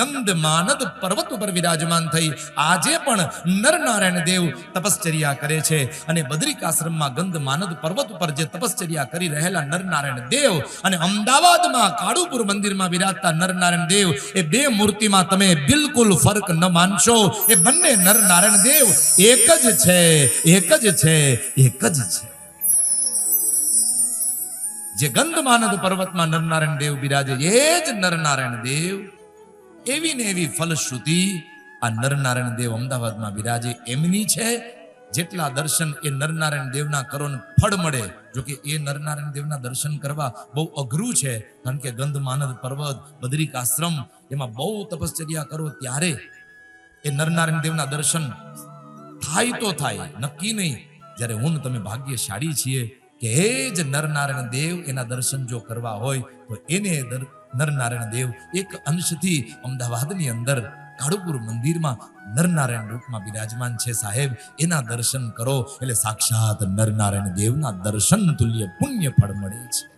ગંધ માનદ પર્વત ઉપર વિરાજમાન થઈ આજે પણ નરનારાયણ દેવ તપશ્ચર્યા કરે છે અને બદ્રિકાશ્રમમાં ગંધ માનદ પર્વત ઉપર જે તપશ્ચર્યા કરી રહેલા નરનારાયણ દેવ અને અમદાવાદમાં કાળુપુર મંદિરમાં બિરાજતા નરનારાયણ દેવ, એ બે મૂર્તિમાં તમે બિલકુલ ફરક ન માનશો. એ બંને નરનારાયણ દેવ એક જ છે, એક જ છે, એક જ છે. જે ગંધમાનદ પર્વતમાં નરનારાયણ દેવ બિરાજે, એ જ નરનારાયણ દેવ એવી ને એવી ફલશ્રુતિ આ નરનારાયણ દેવ અમદાવાદમાં બિરાજે એમની છે. જેટલા દર્શન એ નરનારાયણ દેવના કરો ને ફળ મળે, જો કે એ નરનારાયણ દેવના દર્શન કરવા બહુ અઘરું છે. કારણ કે ગંધમાનદ પર્વત બદ્રિકાશ્રમ એમાં બહુ તપશ્ચર્યા કરો ત્યારે એ નરનારાયણ દેવના દર્શન થાય તો થાય, નક્કી નહીં. જ્યારે હું તમે ભાગ્યશાળી છીએ કે એ જ નરનારાયણ દેવ એના દર્શન જો કરવા હોય, તો એને નરનારાયણ દેવ એક અંશથી અમદાવાદની અંદર કાળુપુર મંદિરમાં નરનારાયણ રૂપમાં બિરાજમાન છે સાહેબ. એના દર્શન કરો એટલે સાક્ષાત નરનારાયણ દેવના દર્શન તુલ્ય પુણ્ય ફળ મળે છે.